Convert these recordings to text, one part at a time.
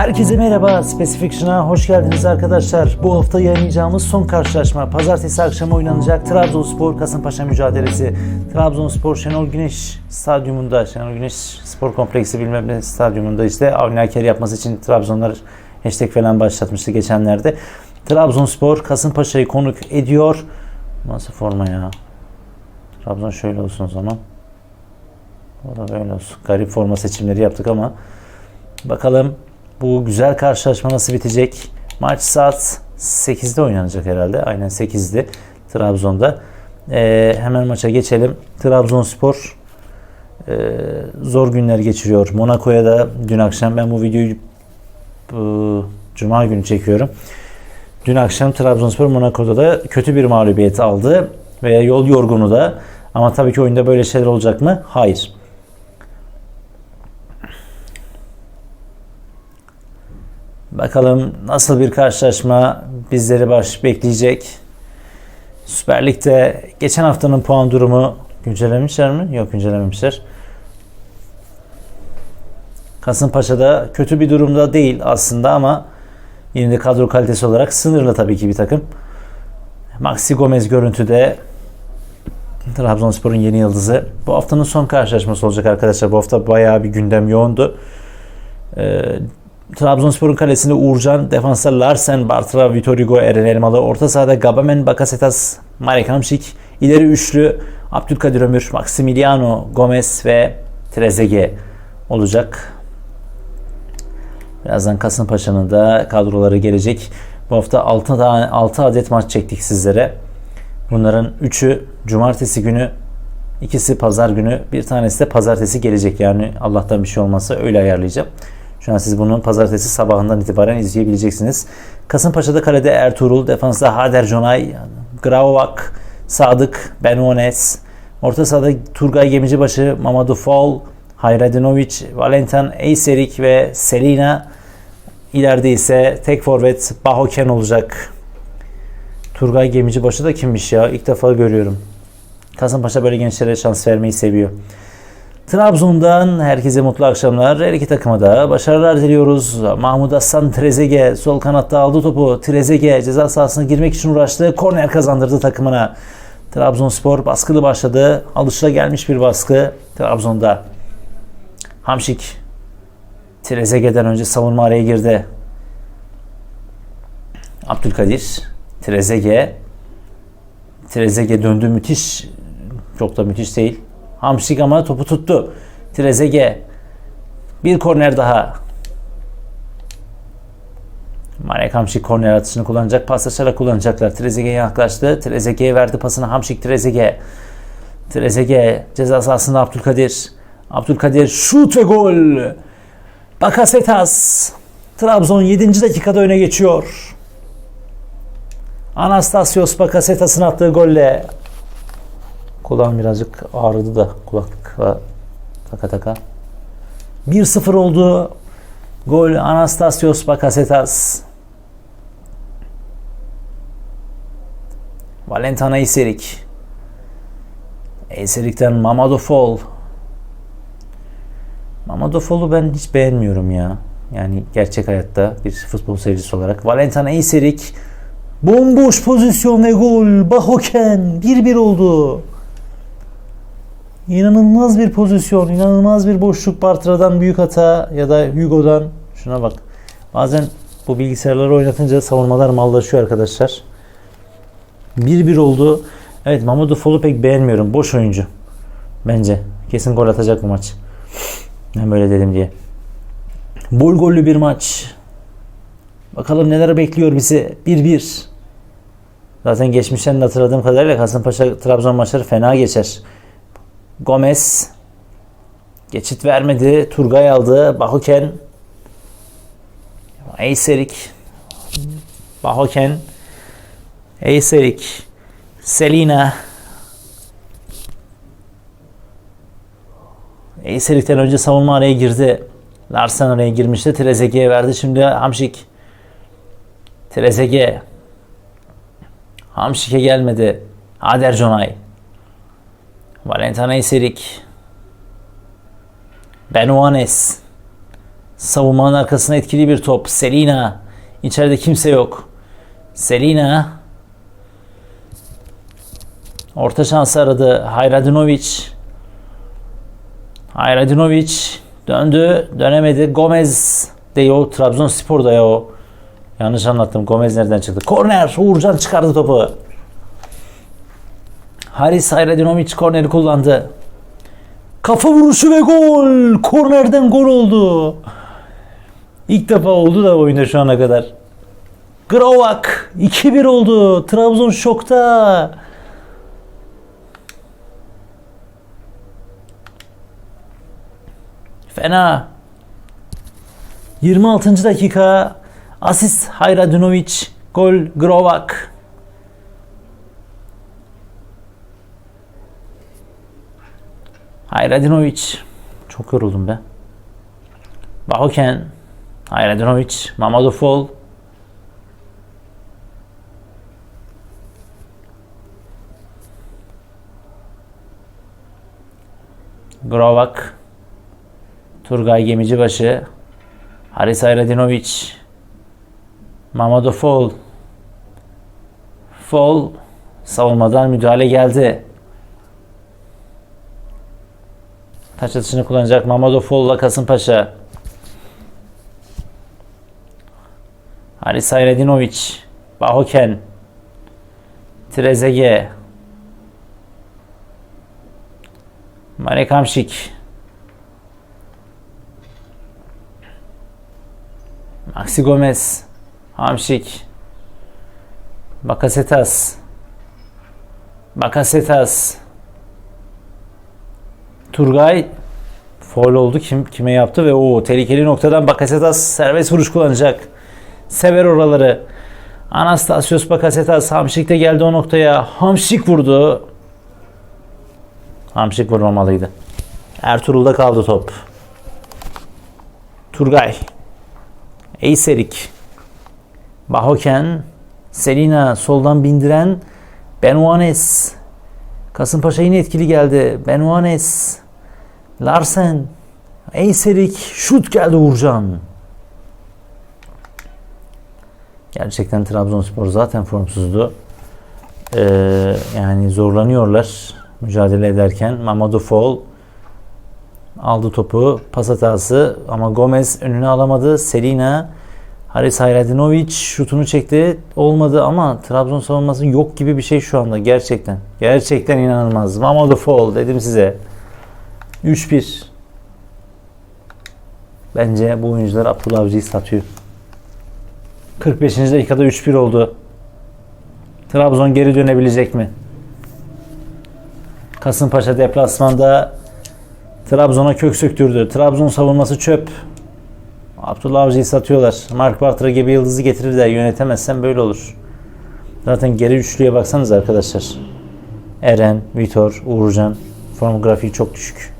Herkese merhaba, Specifiction'a hoş geldiniz arkadaşlar. Bu hafta yayınlayacağımız son karşılaşma, pazartesi akşamı oynanacak Trabzonspor Kasımpaşa mücadelesi. Trabzonspor Şenol Güneş stadyumunda, Şenol Güneş Spor Kompleksi bilmem ne stadyumunda işte Avni Aker yapması için Trabzonlar hashtag falan başlatmıştı geçenlerde. Trabzonspor Kasımpaşa'yı konuk ediyor. Nasıl forma ya? Trabzon şöyle olsun o zaman. O da böyle olsun. Garip forma seçimleri yaptık ama bakalım bu güzel karşılaşma nasıl bitecek? Maç saat 8'de oynanacak herhalde. Aynen 8'de Trabzon'da. Ee, hemen maça geçelim. Trabzonspor e, zor günler geçiriyor. Monaco'ya da dün akşam ben bu videoyu bu, Cuma günü çekiyorum. Dün akşam Trabzonspor Monaco'da da kötü bir mağlubiyet aldı. Veya yol yorgunu da. Ama tabii ki oyunda böyle şeyler olacak mı? Hayır. Bakalım nasıl bir karşılaşma bizleri baş bekleyecek. Süper Lig'de geçen haftanın puan durumu güncellemişler mi? Yok güncellememişler. Kasımpaşa'da kötü bir durumda değil aslında ama yine de kadro kalitesi olarak sınırlı tabii ki bir takım. Maxi Gomez görüntüde Trabzonspor'un yeni yıldızı. Bu haftanın son karşılaşması olacak arkadaşlar. Bu hafta bayağı bir gündem yoğundu. Ee, Trabzonspor'un kalesinde Uğurcan, defansta Larsen, Bartra, Vitor Hugo, Eren Elmalı, orta sahada Gabamen, Bakasetas, Marek Hamšík, ileri üçlü Abdülkadir Ömür, Maximiliano Gomez ve Trezeguet olacak. Birazdan Kasımpaşa'nın da kadroları gelecek. Bu hafta 6, tane, 6 adet maç çektik sizlere. Bunların 3'ü cumartesi günü, ikisi pazar günü, bir tanesi de pazartesi gelecek. Yani Allah'tan bir şey olmazsa öyle ayarlayacağım. Şu an siz bunu pazartesi sabahından itibaren izleyebileceksiniz. Kasımpaşa'da kalede Ertuğrul, defansta Hader Jonay, Gravovak, Sadık, Benones, orta sahada Turgay Gemicibaşı, Mamadou Fall, Hayradinovic, Valentin Eyserik ve Selina. İleride ise tek forvet Bahoken olacak. Turgay Gemicibaşı da kimmiş ya? İlk defa görüyorum. Kasımpaşa böyle gençlere şans vermeyi seviyor. Trabzon'dan herkese mutlu akşamlar. Her iki takıma da başarılar diliyoruz. Mahmut Aslan Trezege sol kanatta aldı topu. Trezege ceza sahasına girmek için uğraştı. Korner kazandırdı takımına. Trabzonspor baskılı başladı. Alışılagelmiş bir baskı Trabzon'da. Hamşik Trezege'den önce savunma araya girdi. Abdülkadir Trezege Trezege döndü müthiş. Çok da müthiş değil. Hamşik ama topu tuttu. Trezege. Bir korner daha. Marek Hamşik korner atışını kullanacak. Paslaşarak kullanacaklar. Trezege'ye yaklaştı. Trezege'ye verdi pasını. Hamşik Trezege. Trezege ceza sahasında Abdülkadir. Abdülkadir şut ve gol. Bakasetas. Trabzon 7. dakikada öne geçiyor. Anastasios Bakasetas'ın attığı golle Kulağım birazcık ağrıdı da kulaklıkla taka taka. 1-0 oldu. Gol Anastasios Bakasetas. Valentin Eyserik. Eyserik'ten. Mamadou Fall'u ben hiç beğenmiyorum ya. Yani gerçek hayatta bir futbol seyircisi olarak. Valentin Eyserik bomboş pozisyon ve gol. Bahoken 1-1 oldu. İnanılmaz bir pozisyon, inanılmaz bir boşluk Bartra'dan büyük hata ya da Hugo'dan. Şuna bak. Bazen bu bilgisayarları oynatınca savunmalar mallaşıyor arkadaşlar. 1-1 oldu. Evet Mamadou Fall'u pek beğenmiyorum. Boş oyuncu. Bence. Kesin gol atacak bu maç. Ben böyle dedim diye. Bol gollü bir maç. Bakalım neler bekliyor bizi. 1-1. Zaten geçmişten hatırladığım kadarıyla Kasımpaşa Trabzon maçları fena geçer. Gomez geçit vermedi. Turgay aldı. Bahoken Eyserik Bahoken Eyserik Selina Eyserik'ten önce savunma araya girdi. Larsen araya girmişti. Trezeguet'e verdi. Şimdi Hamşik Trezeguet Hamşik'e gelmedi. Ader Jonay Valentin Eyserik Benoanes Savunmanın arkasına etkili bir top. Selina. İçeride kimse yok. Selina. Orta şansı aradı. Hayradinovic. Hayradinovic döndü. Dönemedi. Gomez de o Trabzonspor'da ya o. Yanlış anlattım. Gomez nereden çıktı? Korner. Uğurcan çıkardı topu. Haris Hayradinovic korneri kullandı. Kafa vuruşu ve gol. Kornerden gol oldu. İlk defa oldu da oyunda şu ana kadar. Grovak 2-1 oldu. Trabzon şokta. Fena. 26. dakika asist Hayradinovic, gol Grovak. Hayradinovic. Çok yoruldum be. Bahoken. Hayradinovic. Mamadou Fall. Grovak. Turgay Gemicibaşı. Haris Hayradinovic. Mamadou Fall. Fall. Savunmadan müdahale geldi. Taç atışını kullanacak Mamadou Fall'la Kasımpaşa. Haris Hayredinovic. Bahoken. Trezege. Marek Hamšík. Maxi Gomez. Hamšík. Bakasetas. Bakasetas. Turgay foul oldu. Kim kime yaptı ve o tehlikeli noktadan Bakasetas serbest vuruş kullanacak. Sever oraları. Anastasios Bakasetas Hamşik de geldi o noktaya. Hamşik vurdu. Hamşik vurmamalıydı. Ertuğrul'da kaldı top. Turgay. Eyserik. Bahoken. Selina soldan bindiren Benuanes. Kasımpaşa yine etkili geldi. Benuanes. Larsen. Eyserik. Şut geldi Uğurcan. Gerçekten Trabzonspor zaten formsuzdu. Ee, yani zorlanıyorlar mücadele ederken. Mamadou Fall aldı topu. Pas hatası ama Gomez önüne alamadı. Selina Haris Hayradinovic şutunu çekti. Olmadı ama Trabzon savunması yok gibi bir şey şu anda. Gerçekten. Gerçekten inanılmaz. Mamadou Fall dedim size. 3-1. Bence bu oyuncular Abdullah Avcı'yı satıyor. 45. dakikada 3-1 oldu. Trabzon geri dönebilecek mi? Kasımpaşa deplasmanda Trabzon'a kök söktürdü. Trabzon savunması çöp. Abdullah Avcı'yı satıyorlar. Mark Bartra gibi yıldızı getirir de yönetemezsen böyle olur. Zaten geri üçlüye baksanız arkadaşlar. Eren, Vitor, Uğurcan form grafiği çok düşük.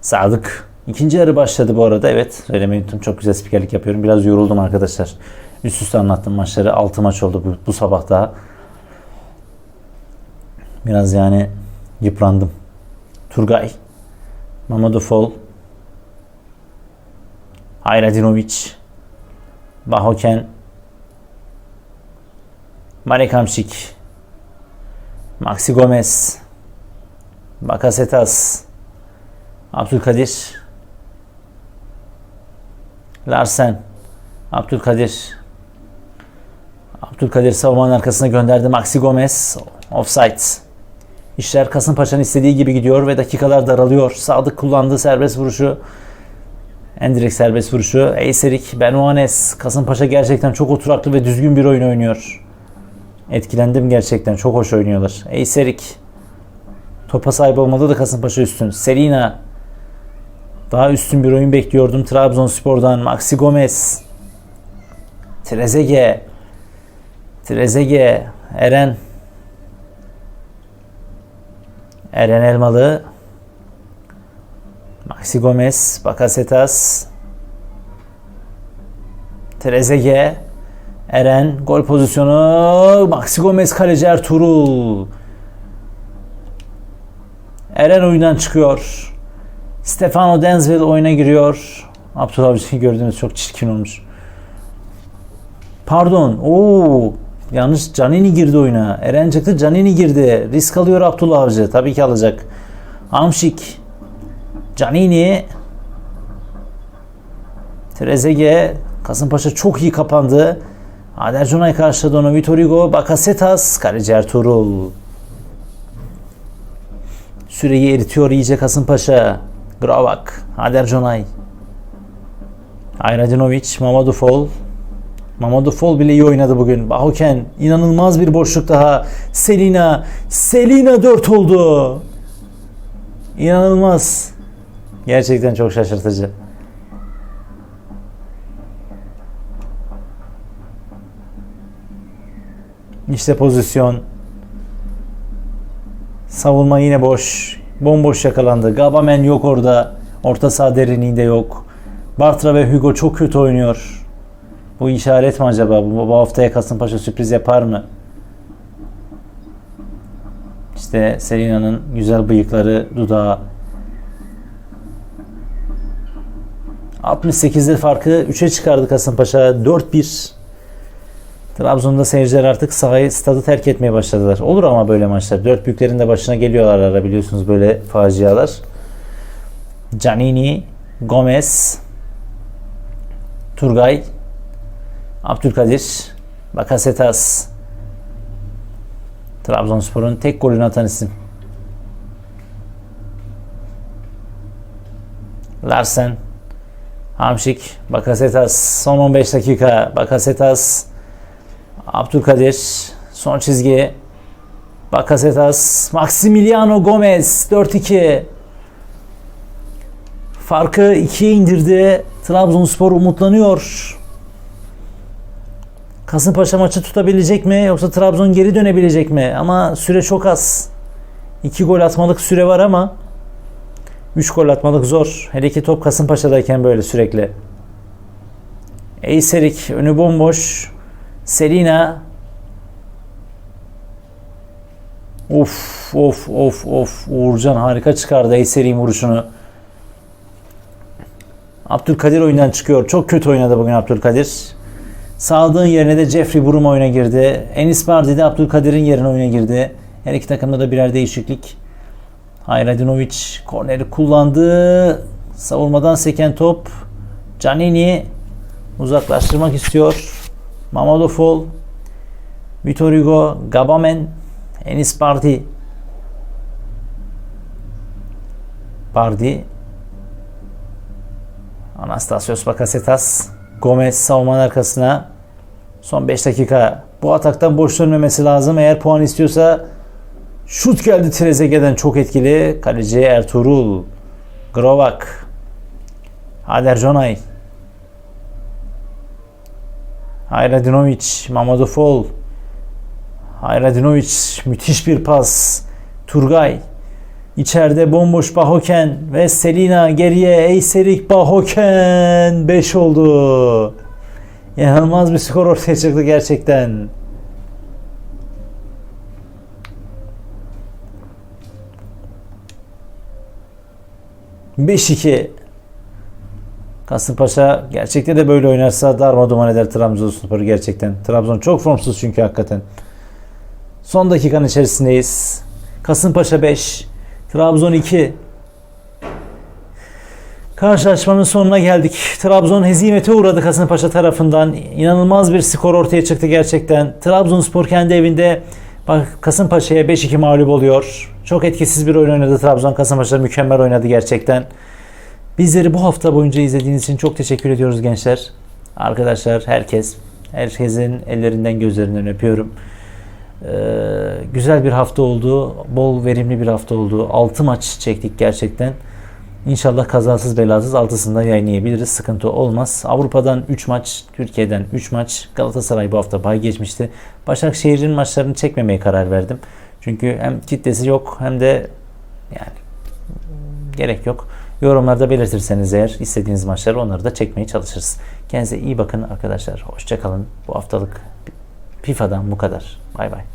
Sadık. İkinci yarı başladı bu arada. Evet. Söylemeyi unuttum. Çok güzel spikerlik yapıyorum. Biraz yoruldum arkadaşlar. Üst üste anlattım maçları. 6 maç oldu bu, bu sabah daha. Biraz yani yıprandım. Turgay. Mamadou Fall. Hayradinovic. Bahoken. Marek Hamšík. Maxi Gomez. Bakasetas. Abdülkadir. Larsen. Abdülkadir. Abdülkadir savunmanın arkasına gönderdi. Maxi Gomez. Offside. İşler Kasımpaşa'nın istediği gibi gidiyor ve dakikalar daralıyor. Sadık kullandığı serbest vuruşu. En direkt serbest vuruşu. Eyserik, Benuanes. Kasımpaşa gerçekten çok oturaklı ve düzgün bir oyun oynuyor. Etkilendim gerçekten. Çok hoş oynuyorlar. Eyserik. Topa sahip olmadı da Kasımpaşa üstün. Selina. Daha üstün bir oyun bekliyordum Trabzonspor'dan. Maxi Gomez. Trezege. Trezege. Eren. Eren Elmalı. Maxi Gomez. Bakasetas. Trezege. Eren. Gol pozisyonu. Maxi Gomez kaleci Ertuğrul. Eren oyundan çıkıyor. Stefano Denzel oyuna giriyor. Abdullah Avcı'yı gördüğünüz çok çirkin olmuş. Pardon. Oo, yanlış Canini girdi oyuna. Eren çıktı Canini girdi. Risk alıyor Abdullah Avcı. Tabii ki alacak. Amşik. Canini. Trezeguet. Kasımpaşa çok iyi kapandı. Ader Cunay karşıladı onu. Vitor Hugo. Bakasetas. Kaleci Ertuğrul. Süreyi eritiyor iyice Kasımpaşa. Gravak. Ader Cunay. Ayradinovic. Mamadou Fall. Mamadou Fall bile iyi oynadı bugün. Bahoken inanılmaz bir boşluk daha. Selina. Selina 4 oldu. İnanılmaz. Gerçekten çok şaşırtıcı. İşte pozisyon. Savunma yine boş. Bomboş yakalandı. Gabamen yok orada. Orta saha derinliğinde yok. Bartra ve Hugo çok kötü oynuyor. Bu işaret mi acaba? Bu, bu haftaya Kasımpaşa sürpriz yapar mı? İşte Selina'nın güzel bıyıkları, dudağı. 68'de farkı 3'e çıkardı Kasımpaşa. 4-1. Trabzon'da seyirciler artık sahayı, stadı terk etmeye başladılar. Olur ama böyle maçlar. Dört büyüklerin de başına geliyorlar ara biliyorsunuz böyle facialar. Canini, Gomez, Turgay, Abdülkadir, Bakasetas. Trabzonspor'un tek golünü atan isim. Larsen, Hamşik, Bakasetas. Son 15 dakika. Bakasetas, Abdülkadir son çizgi. Bakasetas, Maximiliano Gomez 4-2. Farkı 2'ye indirdi. Trabzonspor umutlanıyor. Kasımpaşa maçı tutabilecek mi yoksa Trabzon geri dönebilecek mi? Ama süre çok az. 2 gol atmalık süre var ama 3 gol atmalık zor. Hele ki top Kasımpaşa'dayken böyle sürekli. Eyserik önü bomboş. Selina Of of of of Uğurcan harika çıkardı Eyserik'in vuruşunu. Abdülkadir oyundan çıkıyor. Çok kötü oynadı bugün Abdülkadir. Sağladığın yerine de Jeffrey Burum oyuna girdi. Enis Bardi de Abdülkadir'in yerine oyuna girdi. Her iki takımda da birer değişiklik. Hayradinovic korneri kullandı. Savunmadan seken top. Canini uzaklaştırmak istiyor. Mamadou Fall, Vitor Hugo, Gabamen, Enis Bardi. Bardi, Anastasios Bakasetas, Gomez savunmanın arkasına. Son 5 dakika. Bu ataktan boş dönmemesi lazım. Eğer puan istiyorsa şut geldi Trezeguet'den çok etkili. Kaleci Ertuğrul, Grovak, Ader Jonay. Hayradinovic, Mamadou Fall. Hayradinovic müthiş bir pas. Turgay. İçeride bomboş Bahoken ve Selina geriye Eyserik Bahoken 5 oldu. İnanılmaz bir skor ortaya çıktı gerçekten. Beş iki. Kasımpaşa gerçekte de böyle oynarsa darma duman eder Trabzonspor'u gerçekten. Trabzon çok formsuz çünkü hakikaten. Son dakikanın içerisindeyiz. Kasımpaşa 5, Trabzon 2. Karşılaşmanın sonuna geldik. Trabzon hezimete uğradı Kasımpaşa tarafından. İnanılmaz bir skor ortaya çıktı gerçekten. Trabzonspor kendi evinde bak Kasımpaşa'ya 5-2 mağlup oluyor. Çok etkisiz bir oyun oynadı Trabzon. Kasımpaşa mükemmel oynadı gerçekten. Bizleri bu hafta boyunca izlediğiniz için çok teşekkür ediyoruz gençler. Arkadaşlar, herkes, herkesin ellerinden gözlerinden öpüyorum. Ee, güzel bir hafta oldu. Bol verimli bir hafta oldu. 6 maç çektik gerçekten. İnşallah kazasız belasız altısında yayınlayabiliriz. Sıkıntı olmaz. Avrupa'dan 3 maç, Türkiye'den 3 maç. Galatasaray bu hafta bay geçmişti. Başakşehir'in maçlarını çekmemeye karar verdim. Çünkü hem kitlesi yok hem de yani gerek yok. Yorumlarda belirtirseniz eğer istediğiniz maçları onları da çekmeye çalışırız. Kendinize iyi bakın arkadaşlar. Hoşçakalın. Bu haftalık FIFA'dan bu kadar. Bay bay.